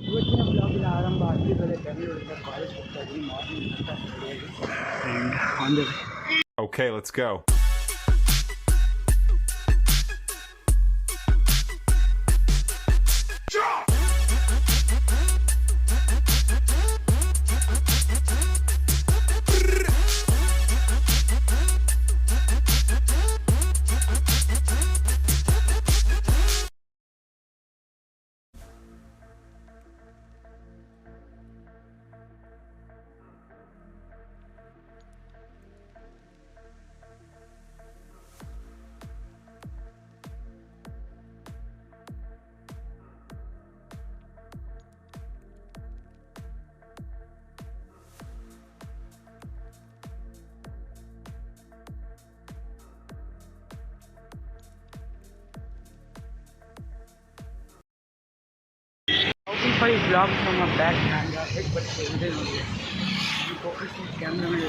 ಇವತ್ತಿನ ಬ್ಲಾಗಿನ ಆರಂಭ ಹತ್ತಿರದಲ್ಲೇ ಬೆಂಗಳೂರಿಂದ ಕಾಲೇಜ್ ಹೋಗ್ತಾ ಇದ್ದೀನಿ ಮಾರ್ನಿಂಗ್ ಅಂತ ರೆಡಿಯಾಗಿ and on the Okay, let's go. How five vlogs from a back camera head but ಇದೆ ನೋಡಿ ಈ ಫೋಕಸ್ ಕ್ಯಾಮ್ರಾ ಮೇಲೆ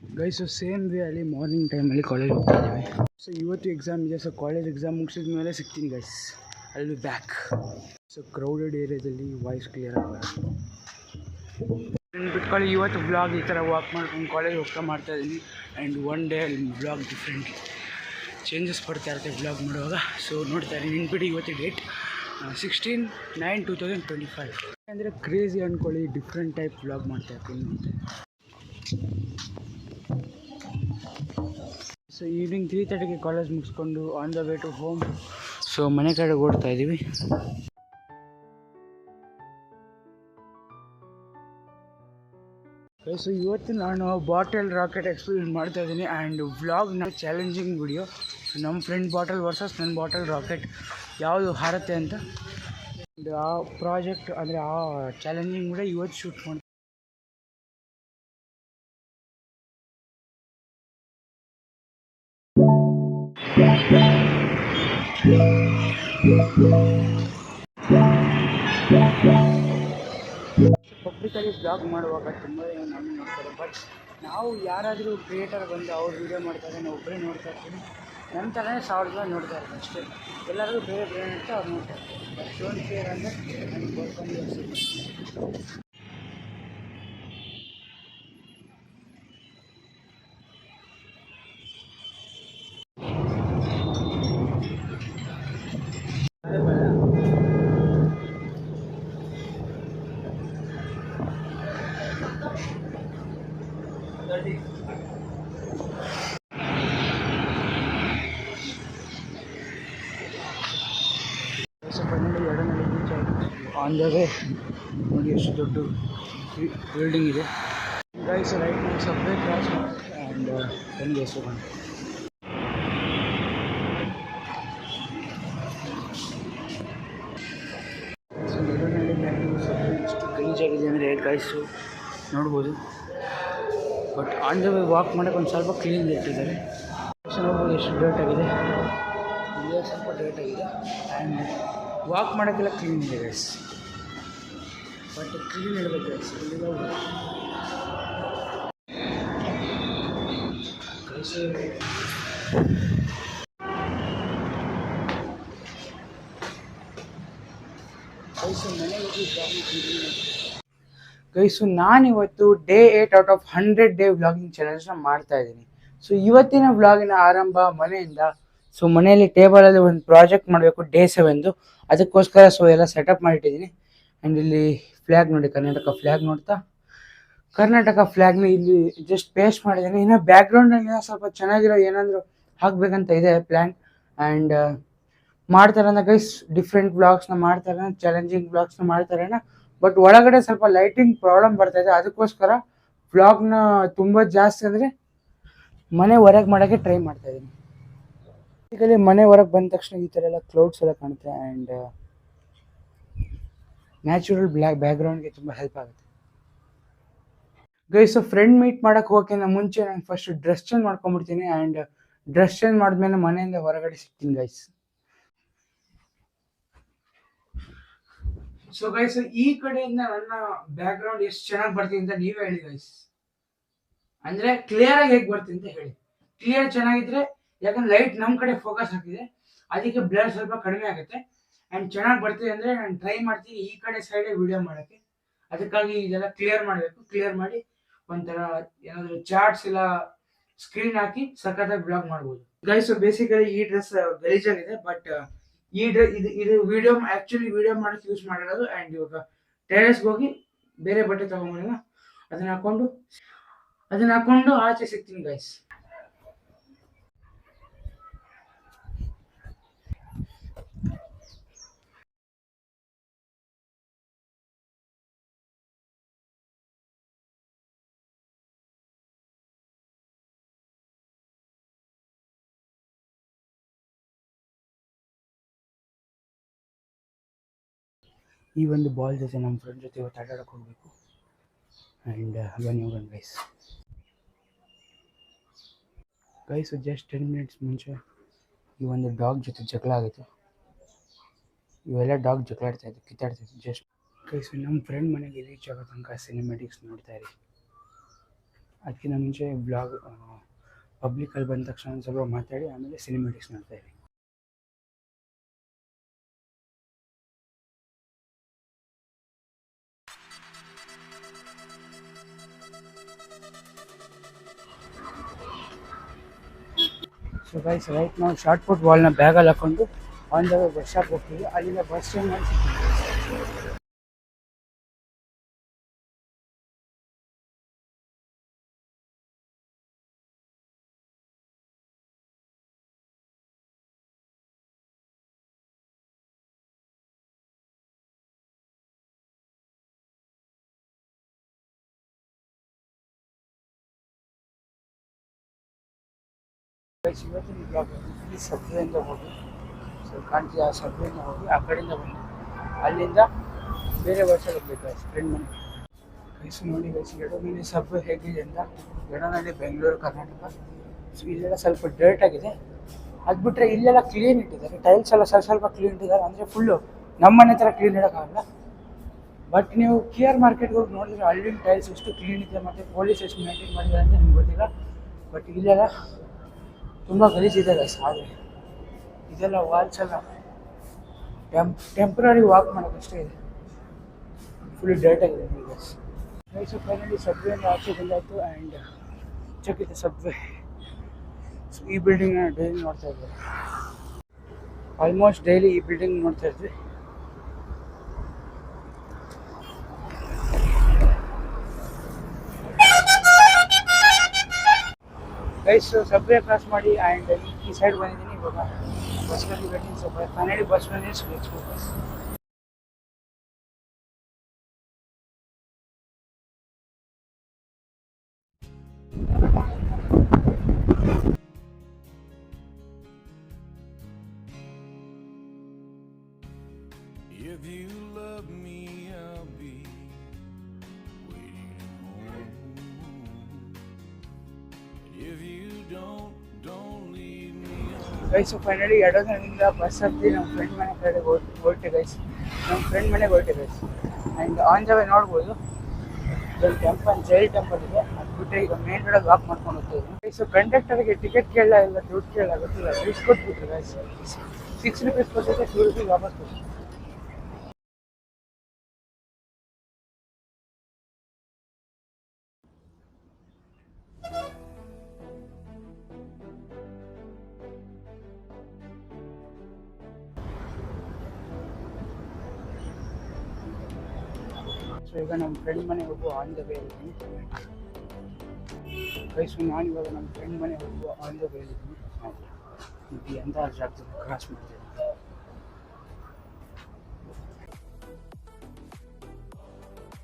ಗೈಸು ಸೇಮ್ ವೇ ಅಲ್ಲಿ ಮಾರ್ನಿಂಗ್ ಟೈಮಲ್ಲಿ ಕಾಲೇಜ್ ಹೋಗ್ತಾ ಇದ್ದೀವಿ ಸೊ ಇವತ್ತು ಎಕ್ಸಾಮ್ ಇದೆ ಸೊ ಕಾಲೇಜ್ ಎಕ್ಸಾಮ್ ಮುಗಿಸಿದ ಮೇಲೆ ಸಿಗ್ತೀನಿ ಗೈಸ್ ಅಲ್ಲಿ ಬ್ಯಾಕ್ ಸೊ ಕ್ರೌಡೆಡ್ ಏರಿಯಾದಲ್ಲಿ ವಾಯ್ಸ್ ಕ್ಲಿಯರ್ ಆಗಲ್ಲ ಬಿಟ್ಕೊಳ್ಳಿ ಇವತ್ತು ವ್ಲಾಗ್ ಈ ಥರ ವಾಕ್ ಮಾಡ್ಕೊಂಡು ಕಾಲೇಜ್ ಹೋಗ್ತಾ ಮಾಡ್ತಾ ಇದ್ದೀನಿ ಆ್ಯಂಡ್ ಒನ್ ಡೇ ಅಲ್ಲಿ ವ್ಲಾಗ್ ಡಿಫ್ರೆಂಟ್ ಚೇಂಜಸ್ ಬರ್ತಾ ಇರುತ್ತೆ ವ್ಲಾಗ್ ಮಾಡುವಾಗ. ಸೊ ನೋಡ್ತಾ ಇರಿ ನೆನ್ಪಿಡಿ ಇವತ್ತು date sixteen nine two thousand twenty five ಅಂದರೆ ಕ್ರೇಜಿ ಅಂದ್ಕೊಳ್ಳಿ ಡಿಫ್ರೆಂಟ್ ಟೈಪ್ ವ್ಲಾಗ್ ಮಾಡ್ತಾ ಇರ್ತೀನಿ ಸೊ ಈವ್ನಿಂಗ್ ತ್ರೀ ತರ್ಟಿಗೆ ಕಾಲೇಜ್ ಮುಗಿಸ್ಕೊಂಡು on the way to home so ಮನೆ ಕಡೆ ಓಡ್ತಾ ಇದ್ದೀವಿ ಸೊ ಇವತ್ತು ನಾನು ಬಾಟಲ್ ರಾಕೆಟ್ ಎಕ್ಸ್ಪೀರಿಯನ್ಸ್ ಮಾಡ್ತಾ ಇದ್ದೀನಿ ಆ್ಯಂಡ್ ವ್ಲಾಗ್ನ ಚಾಲೆಂಜಿಂಗ್ ವಿಡಿಯೋ ನಮ್ಮ ಫ್ರೆಂಡ್ ಬಾಟಲ್ ವರ್ಸಸ್ ನನ್ನ ಬಾಟಲ್ ರಾಕೆಟ್ ಯಾವುದು ಹಾರತ್ತೆ ಅಂತ? ಆ ಪ್ರಾಜೆಕ್ಟ್ ಅಂದರೆ ಆ ಚಾಲೆಂಜಿಂಗ್ ವಿಡಿಯೋ ಇವತ್ತು ಶೂಟ್ ಮಾಡಿ ಪಬ್ಲಿಕಲ್ಲಿ ಬ್ಲಾಗ್ ಮಾಡುವಾಗ ತುಂಬ ನಮ್ಮ ನೋಡ್ತಾರೆ. ಬಟ್ ನಾವು ಯಾರಾದರೂ ಕ್ರಿಯೇಟರ್ ಬಂದು ಅವ್ರು ವೀಡಿಯೋ ಮಾಡ್ತಾರೆ ನಾವು ಒಬ್ಬರೇ ನೋಡ್ತಾ ಇರ್ತೀವಿ. ನನ್ನ ಥರನೇ ಸಾವಿರ ಜನ ನೋಡ್ತಾ ಇರ್ತಾರೆ ಅಷ್ಟೇ. ಎಲ್ಲರಿಗೂ ಬೇರೆ ಬೇರೆ ಅಂತ ಅವ್ರು ನೋಡ್ತಾ ಇರ್ತಾರೆ. ಬಟ್ ಡೋಂಟ್ ಕೇರ್ ಅಂದರೆ ನನಗೆ ಬರ್ಕೊಂಡು ಆನ್ ದ ವೇ ನೋಡಿ ಎಷ್ಟು ದೊಡ್ಡ ಬಿಲ್ಡಿಂಗ್ ಇದೆ. Guys right subway cross and ten ಹೆಸರು ಬಂದು ಸೊ ಎರಡನೇ ಎಷ್ಟು ಗಲೀಜಾಗಿದೆ ಅಂದರೆ ಗೈಸು ನೋಡ್ಬೋದು. ಆನ್ ದ ವೇ ವಾಕ್ ಮಾಡೋಕ್ಕೆ ಒಂದು ಸ್ವಲ್ಪ ಕ್ಲೀನ್ ಇಟ್ಟಿದ್ದಾರೆ ನೋಡ್ಬೋದು ಎಷ್ಟು ಡೇಟ್ ಆಗಿದೆ? ಇಲ್ಲೇ ಸ್ವಲ್ಪ ಡೇಟ್ ಆಗಿದೆ. ಆ್ಯಂಡ್ ವಾಕ್ ಮಾಡೋಕ್ಕೆಲ್ಲ ಕ್ಲೀನ್ ಇದೆ ಗೈಸ್ ಬಟ್ ಕ್ಲೀನ್ ಇಡಬೇಕು ಗೈಸ್ ಇಲ್ಲಿಗೆ ಗೈಸು ನಾನಿವತ್ತು day eight out of hundred day ವ್ಲಾಗಿಂಗ್ನ ಮಾಡ್ತಾ ಇದ್ದೀನಿ. ಸೊ ಇವತ್ತಿನ ವ್ಲಾಗಿನ ಆರಂಭ ಮನೆಯಿಂದ ಸೊ ಮನೆಯಲ್ಲಿ ಟೇಬಲಲ್ಲಿ ಒಂದು ಪ್ರಾಜೆಕ್ಟ್ ಮಾಡಬೇಕು ಡೇ ಸೆವೆನ್ದು ಅದಕ್ಕೋಸ್ಕರ ಸೊ ಎಲ್ಲ ಸೆಟಪ್ ಮಾಡಿಟ್ಟಿದ್ದೀನಿ. ಆ್ಯಂಡ್ ಇಲ್ಲಿ ಫ್ಲ್ಯಾಗ್ ನೋಡಿ, ಕರ್ನಾಟಕ ಫ್ಲ್ಯಾಗ್ ನೋಡ್ತಾ. ಕರ್ನಾಟಕ ಫ್ಲ್ಯಾಗ್ನ ಇಲ್ಲಿ ಜಸ್ಟ್ ಪೇಸ್ಟ್ ಮಾಡಿದ್ದೀನಿ. ಇನ್ನು ಬ್ಯಾಕ್ಗ್ರೌಂಡಲ್ಲಿ ಸ್ವಲ್ಪ ಚೆನ್ನಾಗಿರೋ ಏನಾದರೂ ಹಾಕಬೇಕಂತ ಇದೆ ಪ್ಲ್ಯಾನ್ ಆ್ಯಂಡ್ ಮಾಡ್ತಾರನ್ನ ಗೈಸ್ ಡಿಫ್ರೆಂಟ್ ಬ್ಲಾಗ್ಸ್ನ ಮಾಡ್ತಾರೆ ಚಾಲೆಂಜಿಂಗ್ ಬ್ಲಾಗ್ಸ್ನ ಮಾಡ್ತಾರೆ ಬಟ್ ಒಳಗಡೆ ಸ್ವಲ್ಪ ಲೈಟಿಂಗ್ ಪ್ರಾಬ್ಲಮ್ ಬರ್ತಾ ಇದೆ. ಅದಕ್ಕೋಸ್ಕರ ವ್ಲಾಗ್ನ ತುಂಬ ಜಾಸ್ತಿ ಅಂದರೆ ಮನೆ ಹೊರಗೆ ಮಾಡೋಕ್ಕೆ ಟ್ರೈ ಮಾಡ್ತಾ ಇದ್ದೀನಿ ಮನೆ ಹೊರಗೆ ಬಂದ ತಕ್ಷಣ ಈ ಥರ ಎಲ್ಲ ಕ್ಲೌಡ್ಸ್ ಎಲ್ಲ ಕಾಣುತ್ತೆ ಆ್ಯಂಡ್ ನ್ಯಾಚುರಲ್ ಬ್ಲ್ಯಾಕ್ ಬ್ಯಾಕ್ಗ್ರೌಂಡ್ಗೆ ತುಂಬ ಹೆಲ್ಪ್ ಆಗುತ್ತೆ. ಗೈಸ್ ಫ್ರೆಂಡ್ ಮೀಟ್ ಮಾಡೋಕೆ ಹೋಗೋಕ್ಕಿಂತ ಮುಂಚೆ ನಾನು ಫಸ್ಟ್ ಡ್ರೆಸ್ ಚೇಂಜ್ ಮಾಡ್ಕೊಂಬಿಡ್ತೀನಿ ಆ್ಯಂಡ್ ಡ್ರೆಸ್ ಚೇಂಜ್ ಮಾಡಿದ್ಮೇಲೆ ಮನೆಯಿಂದ ಹೊರಗಡೆ ಸಿಗ್ತೀನಿ ಗೈಸ್ ಸೊ ಗೈಸ್ ಈ ಕಡೆಯಿಂದ ನನ್ನ ಬ್ಯಾಕ್ ಗ್ರೌಂಡ್ ಎಷ್ಟು ಚೆನ್ನಾಗಿ ಬರ್ತೀನಿ ಅಂತ ನೀವೇ ಹೇಳಿ ಗೈಸ್ ಅಂದ್ರೆ ಕ್ಲಿಯರ್ ಆಗಿ ಹೇಗೆ ಬರ್ತೀನಿ ಅಂತ ಹೇಳಿ. ಕ್ಲಿಯರ್ ಚೆನ್ನಾಗಿದ್ರೆ, ಯಾಕಂದ್ರೆ ಲೈಟ್ ನಮ್ಮ ಕಡೆ ಫೋಕಸ್ ಹಾಕಿದೆ. ಅದಕ್ಕೆ ಬ್ಲರ್ ಸ್ವಲ್ಪ ಕಡಿಮೆ ಆಗುತ್ತೆ. ಆ್ಯಂಡ್ ಚೆನ್ನಾಗಿ ಬರ್ತಿದೆ ಅಂದರೆ ನಾನು ಟ್ರೈ ಮಾಡ್ತೀನಿ ಈ ಕಡೆ ಸೈಡೇ ವಿಡಿಯೋ ಮಾಡೋಕ್ಕೆ. ಅದಕ್ಕಾಗಿ ಇದೆಲ್ಲ ಕ್ಲಿಯರ್ ಮಾಡಬೇಕು. ಕ್ಲಿಯರ್ ಮಾಡಿ ಒಂಥರ ಏನಾದರೂ ಚಾರ್ಟ್ಸ್ ಇಲ್ಲ ಸ್ಕ್ರೀನ್ ಹಾಕಿ ಸಖತ್ತಾಗಿ ಬ್ಲಾಗ್ ಮಾಡ್ಬೋದು. ಗೈಸ್ ಬೇಸಿಕಲಿ ಈ ಡ್ರೆಸ್ ಗಲೀಜಾಗಿದೆ ಬಟ್ ಈ ಡ್ರೆ ಇದು ಇದು ವಿಡಿಯೋ ಆ್ಯಕ್ಚುಲಿ ವಿಡಿಯೋ ಮಾಡೋಕ್ಕೆ ಯೂಸ್ ಮಾಡಿರೋದು ಆ್ಯಂಡ್ ಇವಾಗ ಟೆರೆಸ್ಗೆ ಹೋಗಿ ಬೇರೆ ಬಟ್ಟೆ ತಗೊಂಬರೋಣ ಅದನ್ನ ಹಾಕೊಂಡು ಅದನ್ನ ಹಾಕೊಂಡು ಆಚೆ ಸಿಗ್ತೀನಿ ಗೈಸ್ ಈ ಒಂದು ಬಾಲ್ ಜೊತೆ ನಮ್ಮ ಫ್ರೆಂಡ್ ಜೊತೆ ಇವತ್ತು ಆಟ ಹೋಗಬೇಕು. ಆ್ಯಂಡ್ ಬನ್ನಿ ಹೋಗೋಣ guys guys just ten minutes ಮುಂಚೆ ಈ ಒಂದು ಡಾಗ್ ಜೊತೆ ಜಗಳ ಆಗಿತ್ತು. ಇವೆಲ್ಲ ಡಾಗ್ ಜಗಳಾಡ್ತಾ ಇತ್ತು ಕಿತ್ತಾಡ್ತಾ ಜಸ್ಟ್ ಗೈಸ್ ನಮ್ಮ ಫ್ರೆಂಡ್ ಮನೆಗೆ ರೀಚ್ ಆಗೋ ತನಕ ಸಿನಿಮೆಟಿಕ್ಸ್ ನೋಡ್ತಾ ಇರಿ ಅದಕ್ಕಿಂತ ಮುಂಚೆ ಬ್ಲಾಗ್ ಪಬ್ಲಿಕಲ್ಲಿ ಬಂದ ತಕ್ಷಣ ಸ್ವಲ್ಪ ಮಾತಾಡಿ, ಆಮೇಲೆ ಸಿನಿಮೆಟಿಕ್ಸ್ ನೋಡ್ತಾ ಇರಿ ಸೊ ಗೈಸ್ ರೈಟ್ ನಾವು ಶಾರ್ಟ್ ಬಾಲ್ನ ಬ್ಯಾಗಲ್ಲಿ ಹಾಕೊಂಡು ಆನ್ ದ ಬಸ್ ಸ್ಟಾಪ್ ಹೋಗ್ತೀವಿ. ಅಲ್ಲಿಂದ ಬಸ್ ಸ್ಟ್ಯಾಂಡ್ ಈ ಸಬ್ವೆಯಿಂದ ಹೋಗಿ ಸೊ ಕಾಣ್ತೀವಿ ಆ ಸಬ್ವೆಯಿಂದ ಹೋಗಿ ಆ ಕಡೆಯಿಂದ ಬಂದು ಅಲ್ಲಿಂದ ಬೇರೆ ವರ್ಷ ಹೋಗ್ಬೇಕು ಸ್ಪ್ರೆಂಡ್ ಮನೆ ಗೈಸ್ ನೋಡಿ ಗೈಸ್ ಎಡನಲ್ಲಿ ಸಬ್ವೆ ಹೇಗಿದೆ ಅಂತ ಎಡನಲ್ಲಿ ಬೆಂಗಳೂರು ಕರ್ನಾಟಕ ಸೊ ಇಲ್ಲೆಲ್ಲ ಸ್ವಲ್ಪ ಡರ್ಟ್ ಆಗಿದೆ ಅದು ಬಿಟ್ಟರೆ ಇಲ್ಲೆಲ್ಲ ಕ್ಲೀನ್ ಇಟ್ಟಿದ್ದಾರೆ ಟೈಲ್ಸ್ ಎಲ್ಲ ಸ್ವಲ್ಪ ಸ್ವಲ್ಪ ಕ್ಲೀನ್ ಇಟ್ಟಿದ್ದಾರೆ ಅಂದರೆ ಫುಲ್ಲು ನಮ್ಮ ಮನೆ ಥರ ಕ್ಲೀನ್ ಇಡೋಕ್ಕಾಗಲ್ಲ ಬಟ್ ನೀವು ಕೆ ಆರ್ ಮಾರ್ಕೆಟ್ಗೆ ಹೋಗಿ ನೋಡಿದ್ರೆ ಅಲ್ಲಿನ ಟೈಲ್ಸ್ ಎಷ್ಟು ಕ್ಲೀನ್ ಇದೆ ಮತ್ತು ಪೊಲೀಸ್ ಎಷ್ಟು ಮೇಂಟೈನ್ ಮಾಡಿದ್ದಾರೆ ಅಂತ ನಿಮ್ಗೆ ಗೊತ್ತಿಲ್ಲ ಬಟ್ ಇಲ್ಲೆಲ್ಲ ತುಂಬ ಗಲೀಜಿದೆ ಗೈಸ್ ಆದರೆ ಇದೆಲ್ಲ ವಾಲ್ಸ್ ಎಲ್ಲ ಟೆಂಪ್ ಟೆಂಪ್ರರಿ ವಾಕ್ ಮಾಡೋಕ್ಕಷ್ಟೇ ಇದೆ. ಫುಲ್ ಡೇಟ್ ಆಗಿದೆ ಗೈಸ್ ಗೈಸು ಫೈನಲಿ ಸಬ್ವೆಯಿಂದ ಆಚೆ ಬಂದಾಯಿತು ಆ್ಯಂಡ್ ಚೆಕ್ ಇದೆ ಸಬ್ವೆ ಸೊ ಈ ಬಿಲ್ಡಿಂಗ್ನ ಡೈಲಿ ನೋಡ್ತಾ ಇದ್ದಾರೆ ಆಲ್ಮೋಸ್ಟ್ ಡೈಲಿ ಈ ಬಿಲ್ಡಿಂಗ್ ನೋಡ್ತಾ ಇದ್ವಿ. ಗೈಸ್ ಸಬ್ವೆ ಕ್ರಾಸ್ ಮಾಡಿ ಆ್ಯಂಡ್ ಈ ಸೈಡ್ ಬಂದಿದ್ದೀನಿ ಇವಾಗ ಬಸ್ನಲ್ಲಿ ವೇಟಿಂಗ್ ಸ್ವಲ್ಪ ಕನ್ನಡಿ ಬಸ್ ಬಂದಿದ್ದೀನಿ ಬಸ್ If ಗೈಸು ಫೈನಲಿ ಎಡೋದ್ರಿಂದ ಬಸ್ ಹತ್ತಿ ನಮ್ಮ ಫ್ರೆಂಡ್ ಮನೆ ಕಡೆ ಹೊರಟೆ ಗೈಸ್ ನಮ್ಮ ಫ್ರೆಂಡ್ ಮನೆಗೆ ಹೊರಟೆ guys and on the way ನೋಡ್ಬೋದು. ಒಂದು ಟೆಂಪಲ್ ಜೈಲ್ ಟೆಂಪಲ್ ಇದೆ. ಅದು ಬಿಟ್ಟರೆ ಈಗ ಮೇನ್ ರೋಡಲ್ಲಿ ವಾಕ್ ಮಾಡ್ಕೊಂಡು ಹೋಗ್ತೀವಿ ಗೈಸು ಕಂಡಕ್ಟರ್ಗೆ ಟಿಕೆಟ್ ಕೇಳಲ್ಲ, ಇಲ್ಲ ದುಡ್ಡು ಕೇಳಲ್ಲ, ಗೊತ್ತಿಲ್ಲ. ದುಡ್ಡು ಕೊಟ್ಬಿಟ್ರು ಗೈಸ್ ಸಿಕ್ಸ್ ರುಪೀಸ್ ಕೊಟ್ಟಿದ್ದೆ ಟೂ ರುಪೀಸ್ ವಾಪಸ್ ಕೊಟ್ಟು ಸೊ ಈಗ ನಮ್ಮ ಫ್ರೆಂಡ್ ಮನೆಗೆ ಹೋಗುವ ಆನ್ ದ ವೇ ಇದ್ದೀನಿ ಕೈಸು ನಾನು ಇವಾಗ ನಮ್ಮ ಫ್ರೆಂಡ್ ಮನೆಗೆ ಹೋಗುವ ಆನ್ ದ ವೇ ಇದ್ದೀನಿ ಇದು ಎಂಥ ಜಾಗದಲ್ಲಿ ಕ್ರಾಸ್ ಮಾಡಿದೆ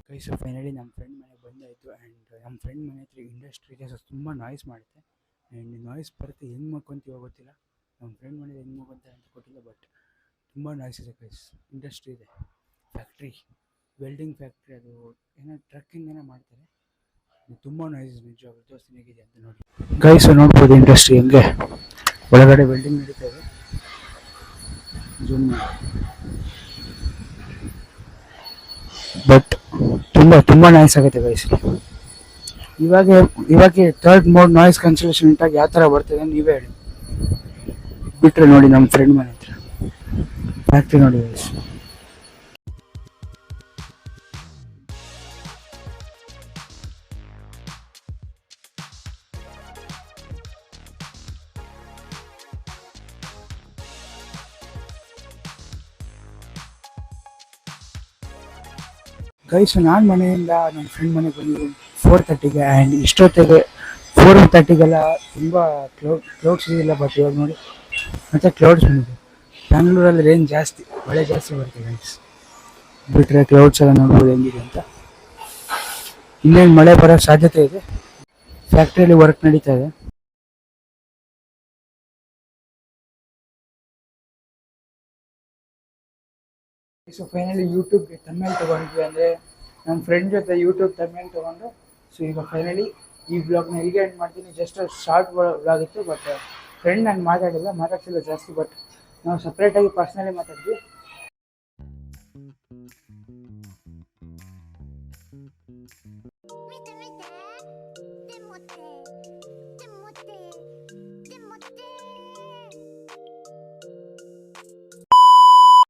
ಕೈಸು ಫೈನಲಿ ನಮ್ಮ ಫ್ರೆಂಡ್ ಮನೆ ಬಂದಾಯಿತು ಆ್ಯಂಡ್ ನಮ್ಮ ಫ್ರೆಂಡ್ ಮನೆ ಹತ್ರ ಇಂಡಸ್ಟ್ರಿ ಇದೆ ಸೊ ತುಂಬ ನಾಯ್ಸ್ ಮಾಡುತ್ತೆ. ಆ್ಯಂಡ್ ನಾಯ್ಸ್ ಬರುತ್ತೆ, ಹೆಂಗೆ ಮಕ್ಕೊಂತೀವೋ ಗೊತ್ತಿಲ್ಲ. ನಮ್ಮ ಫ್ರೆಂಡ್ ಮನೇಲಿ ಹೆಂಗೆ ಮಕ್ಕೊಂತಾರೆ ಅಂತ ಕೊಟ್ಟಿಲ್ಲ ಬಟ್ ತುಂಬ ನಾಯ್ಸ್ ಇದೆ ಗೈಸ್ ಇಂಡಸ್ಟ್ರಿ ಇದೆ ಫ್ಯಾಕ್ಟ್ರಿ ವೆಲ್ಡಿಂಗ್ ಫ್ಯಾಕ್ಟ್ರಿ ಅದು, ಏನೋ ಟ್ರಕ್ಕಿಂಗ್ ಏನೋ ಮಾಡ್ತಾರೆ. ತುಂಬ ನೈಸ್ ನಿಜವಾಗ್ಲೂ ತೋರಿಸ್ತೀನಿ ಹೇಗಿದೆ ಅಂತ ನೋಡಿ. ಗೈಸ್ ನೋಡ್ಬೋದು ಇಂಡಸ್ಟ್ರಿ ಹೆಂಗೆ? ಒಳಗಡೆ ವೆಲ್ಡಿಂಗ್ ನಡೀತಾ ಇದೆ. ಜೂಮ್ ಬಟ್ ತುಂಬ ತುಂಬ ನಾಯ್ಸ್ ಆಗುತ್ತೆ ಗೈಸ್ ಇವಾಗ ಇವಾಗ ಥರ್ಡ್ ಮೋಡ್ ನಾಯ್ಸ್ ಕನ್ಸಲೇಷನ್ ಉಂಟಾಗಿ ಯಾವ ಥರ ಬರ್ತದೆ ನೀವೇ ಹೇಳಿ. ಬಿಟ್ಟರೆ ನೋಡಿ ನಮ್ಮ ಫ್ರೆಂಡ್ ಮನೆ ಹತ್ರ. ಫ್ಯಾಕ್ಟ್ರಿ ನೋಡಿ guys. ಗೈಸ್ ನಾನು ಮನೆಯಿಂದ ನನ್ನ ಫ್ರೆಂಡ್ ಮನೆಗೆ ಬಂದಿದ್ದು ಫೋರ್ ತರ್ಟಿಗೆ ಆ್ಯಂಡ್ ಇಷ್ಟೊತ್ತಿಗೆ ಫೋರ್ ತರ್ಟಿಗೆಲ್ಲ ತುಂಬ ಕ್ಲೌಡ್ ಕ್ಲೌಡ್ಸ್ ಇದೆಯಲ್ಲ ಬಟ್ ಇವಾಗ ನೋಡಿ ಮತ್ತು ಕ್ಲೌಡ್ಸ್ ಬಂದಿದೆ. ಬೆಂಗಳೂರಲ್ಲಿ ರೇಂಜ್ ಜಾಸ್ತಿ, ಮಳೆ ಜಾಸ್ತಿ ಬರುತ್ತೆ ಗೈಸ್ ಬಿಟ್ಟರೆ ಕ್ಲೌಡ್ಸ್ ಎಲ್ಲ ನೋಡ್ಬೋದು ಹೆಂಗಿದೆ ಅಂತ. ಇನ್ನೇನು ಮಳೆ ಬರೋ ಸಾಧ್ಯತೆ ಇದೆ? ಫ್ಯಾಕ್ಟ್ರಿಯಲ್ಲಿ ವರ್ಕ್ ನಡೀತಾ ಇದೆ. ಸೊ ಫೈನಲಿ ಯೂಟ್ಯೂಬ್ಗೆ ತಮ್ಮೇಲೆ ತೊಗೊಂಡ್ವಿ ಅಂದರೆ ನಮ್ಮ ಫ್ರೆಂಡ್ ಜೊತೆ ಯೂಟ್ಯೂಬ್ ತಮ್ಮೇಲೆ ತೊಗೊಂಡು ಸೊ ಈಗ ಫೈನಲಿ ಈ ಬ್ಲಾಗ್ನ ಇಲ್ಲಿಗೆ ಎಂಡ್ ಮಾಡ್ತೀನಿ. ಜಸ್ಟ್ ಶಾರ್ಟ್ ಬ್ಲಾಗ್ ಇತ್ತು ಬಟ್ ಫ್ರೆಂಡ್ ನಾನು ಮಾತಾಡಿಲ್ಲ, ಮಾತಾಡ್ಸಿಲ್ಲ ಜಾಸ್ತಿ ಬಟ್ ನಾವು ಸಪ್ರೇಟಾಗಿ ಪರ್ಸ್ನಲಿ ಮಾತಾಡಿದ್ವಿ.